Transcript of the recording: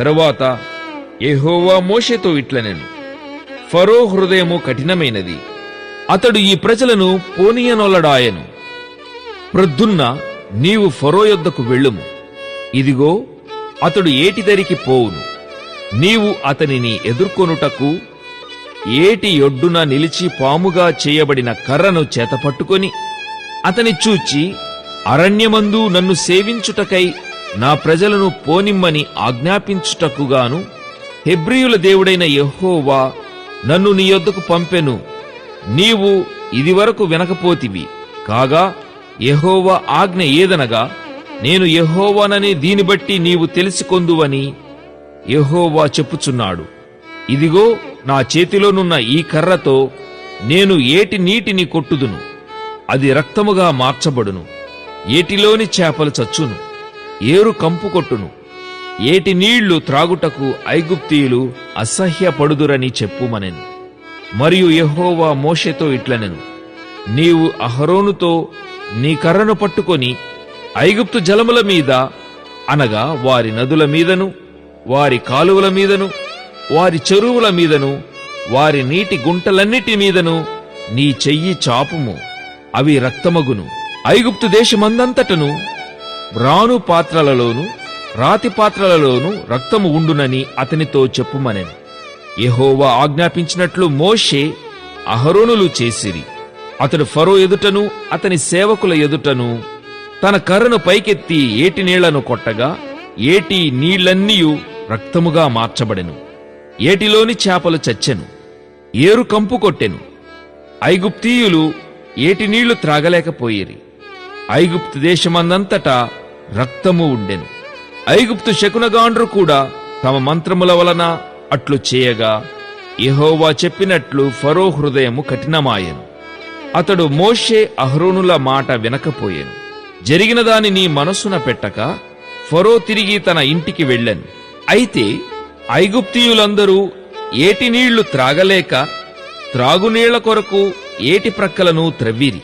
తరువాత ఎహోవా మోషేతో ఇట్లనెను ఫరో హృదయము కఠినమైనది. అతడు ఈ ప్రజలను పోనీయనొల్లడాయను. ప్రొద్దున్న నీవు ఫరో యొద్దకు వెళ్ళుము. ఇదిగో అతడు ఏటిదరికి పోవును. నీవు అతనిని ఎదుర్కొనుటకు ఏటి ఒడ్డున నిలిచి పాముగా చేయబడిన కర్రను చేతపట్టుకొని అతని చూచి అరణ్యమందు నన్ను సేవించుటకై నా ప్రజలను పోనిమ్మని ఆజ్ఞాపించుటకుగాను హెబ్రియుల దేవుడైన యెహోవా నన్ను నీ యొద్దకు పంపెను. నీవు ఇదివరకు వినకపోతివి. కాగా యెహోవా ఆజ్ఞ ఏదనగా నేను యహోవానని దీని బట్టి నీవు తెలుసుకొందువని యెహోవా చెప్పుచున్నాడు. ఇదిగో నా చేతిలోనున్న ఈ కర్రతో నేను ఏటి నీటిని కొట్టుదును. అది రక్తముగా మార్చబడును. ఏటిలోని చేపలు చచ్చును. ఏరు కంపు కొట్టును. ఏటి నీళ్ళు త్రాగుటకు ఐగుప్తీయులు అసహ్యపడుదురని చెప్పుమనెను. మరియు యహోవా మోషెతో ఇట్లనెను. నీవు అహరోనుతో నీ కర్రను పట్టుకొని ఐగుప్తు జలముల మీద అనగా వారి నదుల మీదను వారి కాలువల మీదను వారి చెరువుల మీదను వారి నీటి గుంటలన్నిటి మీదను నీ చెయ్యి చాపుము. అవి రక్తమగును. ఐగుప్తు దేశమందంతటను రాను పాత్రలలోను రాతి పాత్రలలోను రక్తము ఉండునని అతనితో చెప్పుమనెను. యహోవా ఆజ్ఞాపించినట్లు మోషే అహరోనులు చేసిరి. అతడు ఫరో ఎదుటను అతని సేవకుల ఎదుటను తన కర్రను పైకెత్తి ఏటి నీళ్ళను కొట్టగా ఏటి నీళ్ళన్నీయు రక్తముగా మార్చబడెను. ఏటిలోని చేపలు చచ్చెను ఏరు కంపు కొట్టెను. ఐగుప్తీయులు ఏటి నీళ్ళు త్రాగలేకపోయిరి. ఐగుప్తు దేశమందంతటా రక్తము ఉండెను. ఐగుప్తు శకునగాండ్రు కూడా తమ మంత్రముల వలన అట్లు చేయగా యహోవా చెప్పినట్లు ఫరో హృదయము కఠినమాయెను. అతడు మోషే అహ్రోనుల మాట వినకపోయాను. జరిగిన దాని నీ మనస్సున పెట్టక ఫరో తిరిగి తన ఇంటికి వెళ్ళాను. అయితే ఐగుప్తీయులందరూ ఏటి నీళ్ళు త్రాగలేక త్రాగునీళ్ళ కొరకు ఏటి ప్రక్కలను త్రవ్విరి.